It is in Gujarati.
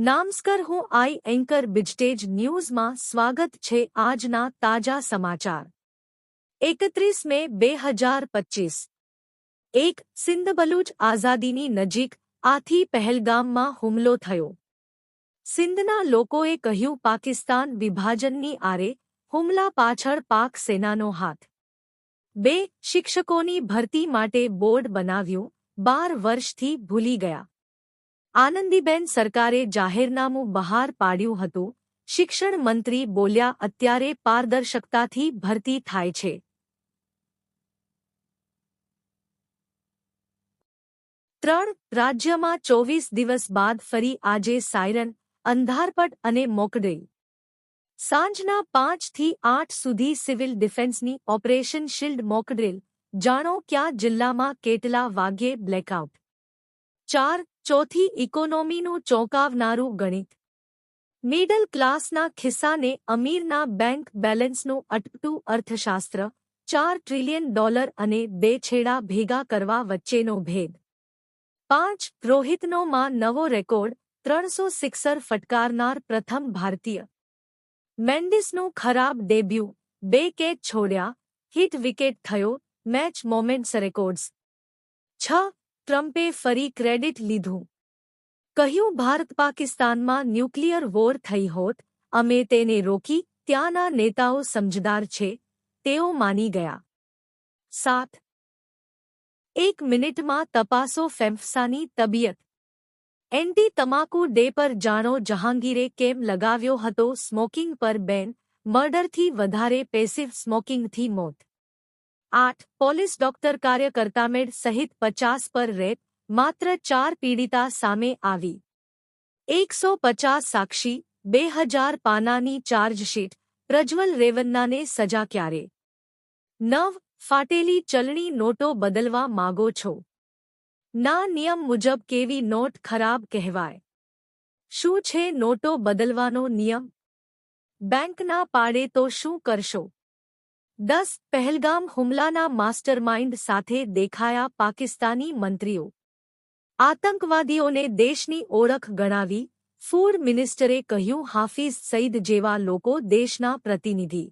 નામસ્કર હું આઈ એન્કર બિજટેજ ન્યૂઝમાં સ્વાગત છે આજના તાજા સમાચાર. એકત્રીસ મે બે હજાર પચીસ. એક સિંધબલુચ આઝાદીની નજીક આથી પહેલગામમાં હુમલો થયો. સિંધના લોકોએ કહ્યું, પાકિસ્તાન વિભાજનની આરે હુમલા પાછળ પાક સેનાનો હાથ. બે શિક્ષકોની ભરતી માટે બોર્ડ બનાવ્યું, બાર વર્ષથી ભૂલી ગયા. આનંદીબેન સરકારે જાહેરનામું બહાર પાડ્યું હતું. શિક્ષણ મંત્રી બોલ્યા, અત્યારે પારદર્શકતાથી ભરતી થાય છે. ત્રણ, રાજ્યમાં ચોવીસ દિવસ બાદ ફરી આજે સાયરન, અંધારપટ અને મોકડઈ સાંજના પાંચથી આઠ સુધી સિવિલ ડિફેન્સની ઓપરેશન શિલ્ડ મોકડ્રીલ. જાણો ક્યાં જિલ્લામાં કેટલા વાગ્યે બ્લેકઆઉટ? ચાર ચોથી ઇકોનોમીનું ચોંકાવનારું ગણિત. મિડલ ક્લાસના ખિસ્સાને અમીરના બેંક બેલેન્સનું અટપટું અર્થશાસ્ત્ર, ચાર ટ્રિલિયન ડોલર અને બે છેડા ભેગા કરવા વચ્ચેનો ભેદ. પાંચ રોહિતનો માં નવો રેકોર્ડ, ત્રણસો સિક્સર ફટકારનાર પ્રથમ ભારતીય. મેન્ડિસનું ખરાબ ડેબ્યુ, બે કેચ છોડ્યા હિટ વિકેટ થયો મેચ મોમેન્ટ્સ રેકોર્ડ્સ છ ટ્રમ્પે ફરી ક્રેડિટ લીધું. કહ્યું, ભારત પાકિસ્તાનમાં ન્યુક્લિયર વોર થઈ હોત. અમે તેને રોકી ત્યાંના નેતાઓ સમજદાર છે. તેઓ માની ગયા. સાત. એક મિનિટમાં તપાસો ફેમ્ફસાની તબિયત. એન્ટી તમાકુ ડે પર જાણો જહાંગીરે કેમ લગાવ્યો હતો સ્મોકિંગ પર બેન, મર્ડરથી વધારે પેસિવ સ્મોકિંગથી મોત. આઠ, પોલીસ ડોક્ટર કાર્યકર્તામેડ સહિત પચાસ પર રેપ, માત્ર ચાર પીડિતા સામે આવી. એકસો પચાસ સાક્ષી, બે હજાર પાનાની ચાર્જશીટ, પ્રજ્વલ રેવન્નાને સજા ક્યારે? નવ, ફાટેલી ચલણી નોટો બદલવા માગો છો? ના નિયમ મુજબ કેવી નોટ ખરાબ કહેવાય? શું છે નોટો બદલવાનો નિયમ? બેંકના પાડે તો શું કરશો? દસ પહેલગામ હુમલાના માસ્ટરમાઇન્ડ સાથે દેખાયા પાકિસ્તાની મંત્રીઓ. આતંકવાદીઓને દેશની ઓળખ ગણાવી ફૂડ મિનિસ્ટરે કહ્યું, હાફિઝ સઈદ જેવા લોકો દેશના પ્રતિનિધિ